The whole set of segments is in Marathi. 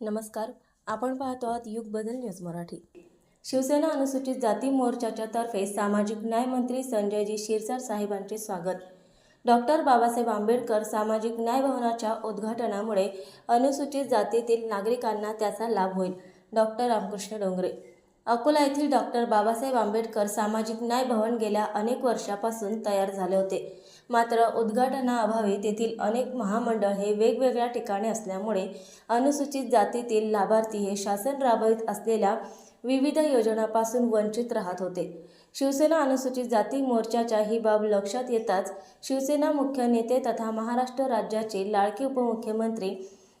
नमस्कार. आपण पाहतो आहात युग बदल न्यूज मराठी. शिवसेना अनुसूचित जाती मोर्चाच्या तर्फे सामाजिक न्याय मंत्री संजयजी शिरसाट साहेबांचे स्वागत. डॉक्टर बाबासाहेब आंबेडकर सामाजिक न्याय भवनाच्या उद्घाटनामुळे अनुसूचित जातीतील नागरिकांना त्याचा लाभ होईल. डॉक्टर रामकृष्ण डोंगरे. अकोला येथील डॉक्टर बाबासाहेब आंबेडकर सामाजिक न्याय भवन गेल्या अनेक वर्षापासून तयार झाले होते. मात्र उद्घाटनाअभावी तेथील अनेक महामंडळ हे वेगवेगळ्या ठिकाणी असल्यामुळे अनुसूचित जातीतील लाभार्थी हे शासन राबवित असलेल्या विविध योजनांपासून वंचित राहत होते. शिवसेना अनुसूचित जाती मोर्चाच्या ही बाब लक्षात येताच शिवसेना मुख्य नेते तथा महाराष्ट्र राज्याचे लाडके उपमुख्यमंत्री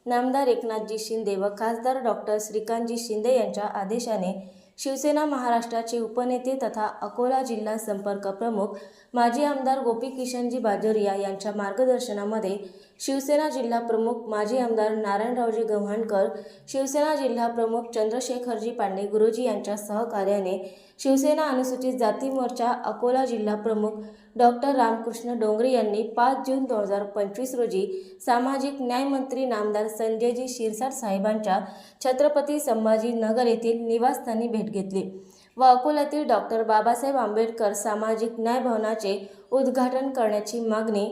नामदार एकनाथजी शिंदे व खासदार डॉक्टर श्रीकांतजी शिंदे यांच्या आदेशाने शिवसेना महाराष्ट्राचे उपनेते तथा अकोला जिल्हा संपर्क प्रमुख माजी आमदार गोपी किशनजी बाजोरिया यांच्या मार्गदर्शनामध्ये शिवसेना जिल्हा प्रमुख माजी आमदार नारायणरावजी गव्हाणकर शिवसेना जिल्हा प्रमुख चंद्रशेखरजी पांडे गुरुजी यांच्या सहकार्याने शिवसेना अनुसूचित जाती मोर्चा अकोला जिल्हा प्रमुख डॉक्टर रामकृष्ण डोंगरे यांनी पाच जून दोन हजार पंचवीस रोजी सामाजिक न्यायमंत्री नामदार संजयजी शिरसाट साहेबांच्या छत्रपती संभाजीनगर येथील निवासस्थानी भेट घेतली व अकोल्यातील डॉक्टर बाबासाहेब आंबेडकर सामाजिक न्याय भवनाचे उद्घाटन करण्याची मागणी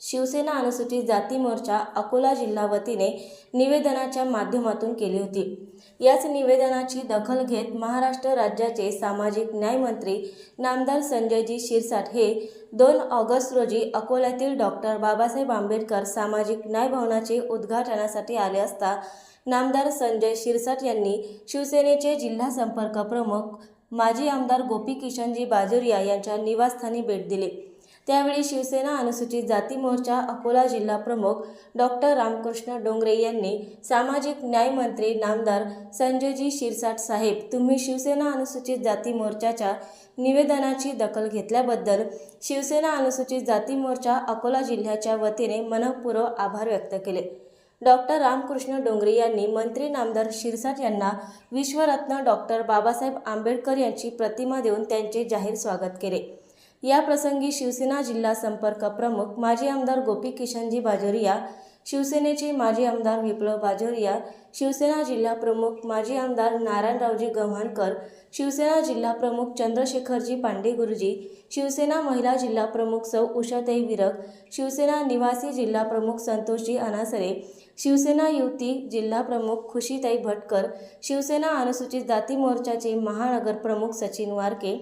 शिवसेना अनुसूचित जाती मोर्चा अकोला जिल्हा वतीने निवेदनाच्या माध्यमातून केली होती. याच निवेदनाची दखल घेत महाराष्ट्र राज्याचे सामाजिक न्यायमंत्री नामदार संजयजी शिरसाट हे दोन ऑगस्ट रोजी अकोल्यातील डॉक्टर बाबासाहेब आंबेडकर सामाजिक न्याय भवनाचे उद्घाटनासाठी आले असता नामदार संजय शिरसाट यांनी शिवसेनेचे जिल्हा संपर्क प्रमुख माजी आमदार गोपी किशनजी बाजोरिया यांच्या निवासस्थानी भेट दिली. त्यावेळी शिवसेना अनुसूचित जाती मोर्चा अकोला जिल्हा प्रमुख डॉक्टर रामकृष्ण डोंगरे यांनी सामाजिक न्याय मंत्री नामदार संजयजी शिरसाट साहेब तुम्ही शिवसेना अनुसूचित जाती मोर्चाच्या निवेदनाची दखल घेतल्याबद्दल शिवसेना अनुसूचित जाती मोर्चा अकोला जिल्ह्याच्या वतीने मनपूर्व आभार व्यक्त केले. डॉक्टर रामकृष्ण डोंगरे यांनी मंत्री नामदार शिरसाट यांना विश्वरत्न डॉक्टर बाबासाहेब आंबेडकर यांची प्रतिमा देऊन त्यांचे जाहीर स्वागत केले. या प्रसंगी शिवसेना जिल्हा संपर्क प्रमुख माजी आमदार गोपी किशनजी बाजोरिया शिवसेनेचे माजी आमदार विप्लव बाजोरिया शिवसेना जिल्हा प्रमुख माजी आमदार नारायणरावजी गव्हाणकर शिवसेना जिल्हा प्रमुख चंद्रशेखरजी पांडे गुरुजी शिवसेना महिला जिल्हा प्रमुख सौ उषाताई विरक शिवसेना निवासी जिल्हा प्रमुख संतोषजी अनासरे शिवसेना युवती जिल्हा प्रमुख खुशीताई भटकर शिवसेना अनुसूचित जाती मोर्चाचे महानगर प्रमुख सचिन वारके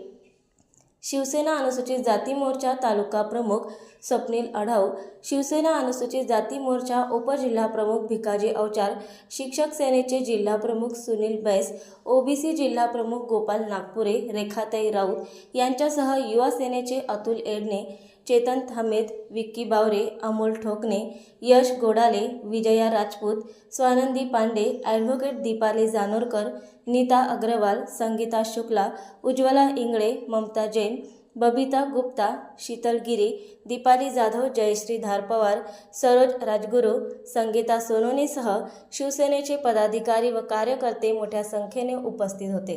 शिवसेना अनुसूचित जाती मोर्चा तालुका प्रमुख स्वप्नील अढाव शिवसेना अनुसूचित जाती मोर्चा उपजिल्हा प्रमुख भिकाजी अवचार शिक्षक सेनेचे जिल्हा प्रमुख सुनील बैस ओबीसी जिल्हा प्रमुख गोपाल नागपुरे रेखाताई राऊत यांच्यासह युवा सेनेचे अतुल एडणे चेतन थामेद विक्की बावरे अमोल ठोकणे यश गोडाले विजया राजपूत स्वानंदी पांडे ॲडव्होकेट दीपाली जानोरकर नीता अग्रवाल संगीता शुक्ला उज्ज्वला इंगळे ममता जैन बबिता गुप्ता शीतल गिरी दीपाली जाधव जयश्री धारपवार सरोज राजगुरू संगीता सोनोनीसह शिवसेनेचे पदाधिकारी व कार्यकर्ते मोठ्या संख्येने उपस्थित होते.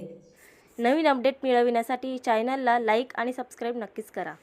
नवीन अपडेट मिळविण्यासाठी चॅनलला लाईक आणि सबस्क्राईब नक्कीच करा.